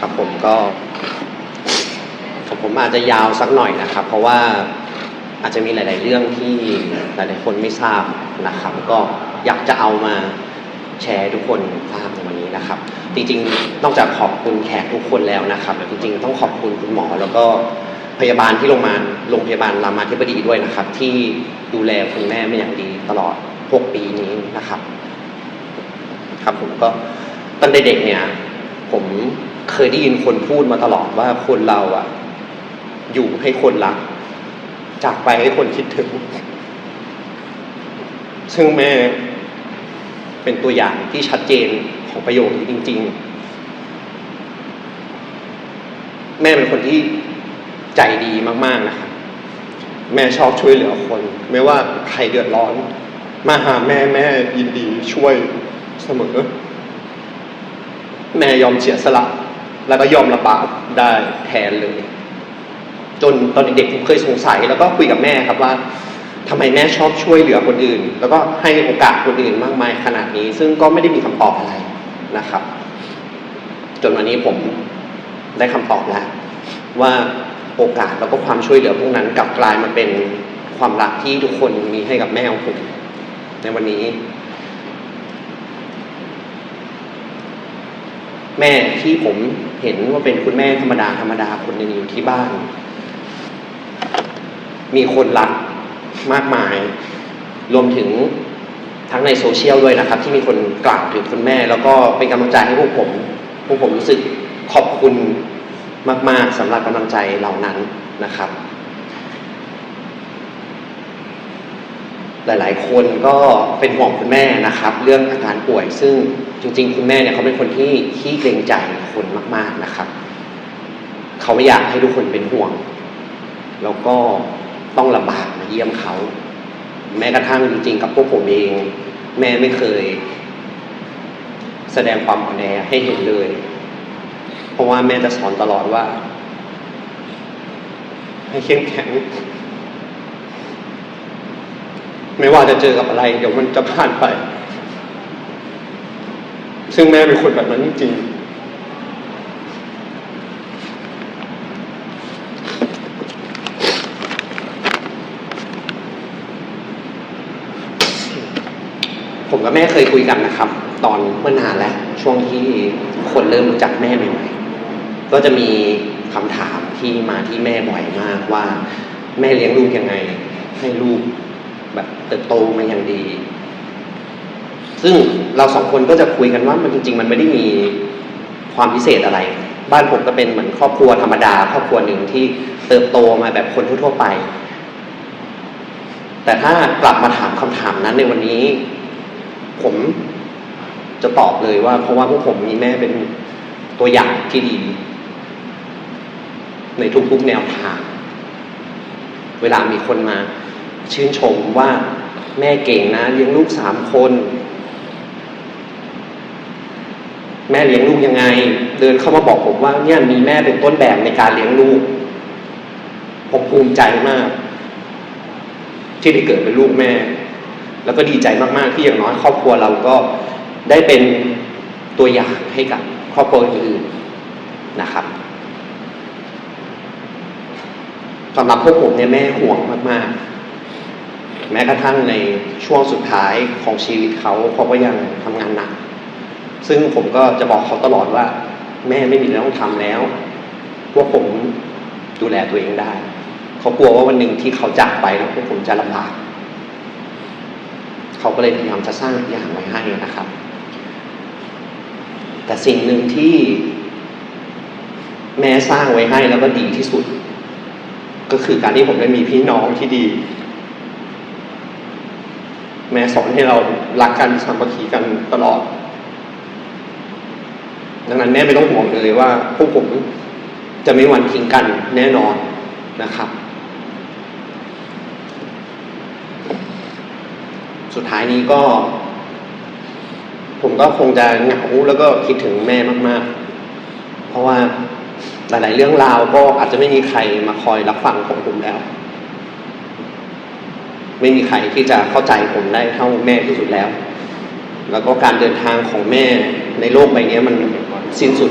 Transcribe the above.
ครับผมก็ผมอาจจะยาวสักหน่อยนะครับ เพราะว่าอาจจะมีหลาย ๆ เรื่องที่หลาย ๆ คนไม่ทราบนะครับ ก็อยากจะเอามาแชร์ทุกคนทราบในวันนี้นะครับ จริง ๆ นอกจากขอบคุณแขกทุกคนแล้วนะครับ จริง ๆ ต้องขอบคุณคุณหมอแล้วก็พยาบาลที่โรงพยาบาลโรงพยาบาลรามาธิบดีด้วยนะครับ ที่ดูแลคุณแม่ไม่อย่างดีตลอด 6 ปีนี้นะครับ ครับผมก็ตั้งแต่เด็กเนี่ย ผม เคยได้ยินคนพูดมาตลอดว่าคนเราอะอยู่ให้คนรัก จากไปให้คนคิดถึง ซึ่งแม่เป็นตัวอย่างที่ชัดเจนของประโยคนี้จริง ๆ แม่เป็นคนที่ใจดีมาก ๆนะครับแม่ชอบช่วยเหลือคน ไม่ว่าใครเดือดร้อน มาหาแม่แม่ยินดีช่วยเสมอ แม่ยอมเสียสละ แล้วก็ยอมระบาดได้แทนเลย จนตอนเด็กๆผมเคยสงสัย แล้วก็คุยกับแม่ครับว่าทำไมแม่ชอบช่วยเหลือคนอื่น แล้วก็ให้โอกาสคนอื่นมากมายขนาดนี้ ซึ่งก็ไม่ได้มีคำตอบอะไรนะครับ จนวันนี้ผมได้คำตอบแล้ว ว่าโอกาสแล้วก็ความช่วยเหลือพวกนั้นกลับกลายมาเป็นความรักที่ทุกคนมีให้กับแม่ของผมในวันนี้ แม่ที่ผมเห็นว่าเป็นคุณแม่ธรรมดาธรรมดาคนหนึ่งอยู่ที่บ้าน มีคนรักมากมาย รวมถึงทั้งในโซเชียลด้วยนะครับ ที่มีคนกล่าวถึงคุณแม่ แล้วก็เป็นกำลังใจให้พวกผม พวกผมรู้สึกขอบคุณมาก ๆสำหรับกำลังใจเหล่านั้นนะครับ หลาย ๆ คนก็เป็นห่วงคุณแม่นะครับ เรื่องอาการป่วย ซึ่งจริง ๆ คุณแม่เนี่ยเขาเป็นคนที่ขี้เกรงใจคนมาก ๆ นะครับ เขาไม่อยากให้ทุกคนเป็นห่วง แล้วก็ต้องลำบากมาเยี่ยมเขา แม้กระทั่งจริง ๆ กับพวกผมเอง แม่ไม่เคย แสดงความอ่อนแอให้เห็นเลย เพราะว่าแม่จะสอนตลอดว่า ให้เข้มแข็ง ไม่ว่าจะเจอกับอะไร เดี๋ยวมันจะผ่านไป ซึ่งแม่เป็นคนแบบนั้นจริงผมกับแม่เคยคุยกันนะครับ ตอนเมื่อนานแล้ว ช่วงที่คนเริ่มรู้จักแม่ใหม่ๆก็จะมีคำถามที่มาที่แม่บ่อยมากว่า แม่เลี้ยงลูกยังไง ให้ลูก แบบเติบโตมาอย่างดี ซึ่งเราสองคนก็จะคุยกันว่ามันจริง ๆ มันไม่ได้มีความพิเศษอะไร บ้านผมก็เป็นเหมือนครอบครัวธรรมดา ครอบครัวหนึ่งที่เติบโตมาแบบคนทั่วๆไป แต่ถ้ากลับมาถามคำถามนั้นในวันนี้ ผมจะตอบเลยว่า เพราะว่าพวกผมมีแม่เป็นตัวอย่างที่ดี ในทุกๆแนวทาง เวลามีคนมา ชื่นชมว่าแม่เก่งนะเลี้ยงลูกสามคน แม่เลี้ยงลูกยังไง เดินเข้ามาบอกผมว่าเนี่ยมีแม่เป็นต้นแบบในการเลี้ยงลูก ผมภูมิใจมาก ที่ได้เกิดเป็นลูกแม่ แล้วก็ดีใจมากๆที่อย่างน้อยครอบครัวเราก็ได้เป็นตัวอย่างให้กับครอบครัวอื่นนะครับสำหรับพวกผมเนี่ยแม่ห่วงมากๆ แม้กระทั่งในช่วงสุดท้ายของชีวิตเขาเขาก็ยังทำงานหนัก ซึ่งผมก็จะบอกเขาตลอดว่า แม่ไม่มีเรื่องต้องทำแล้วพวกผมดูแลตัวเองได้ เขากลัวว่าวันหนึ่งที่เขาจากไปแล้วพวกผมจะลำบาก เขาก็เลยพยายามจะสร้างทุกอย่างไว้ให้นะครับ แต่สิ่งหนึ่งที่แม่สร้างไว้ให้แล้วก็ดีที่สุด ก็คือการที่ผมได้มีพี่น้องที่ดี แม่สอนให้เรารักกันสามัคคีกันตลอด ดังนั้นแม่ไม่ต้องห่วงเลยว่าพวกผมจะไม่หวันทิ้งกันแน่นอนนะครับ สุดท้ายนี้ก็ ผมก็คงจะเหงาแล้วก็คิดถึงแม่มากๆ เพราะว่าหลาย ๆ เรื่องราวก็อาจจะไม่มีใครมาคอยรับฟังของผมแล้ว ไม่มีใครที่จะเข้าใจผมได้เท่าแม่ที่สุดแล้ว แล้วก็การเดินทางของแม่ในโลกใบนี้มันสิ้นสุด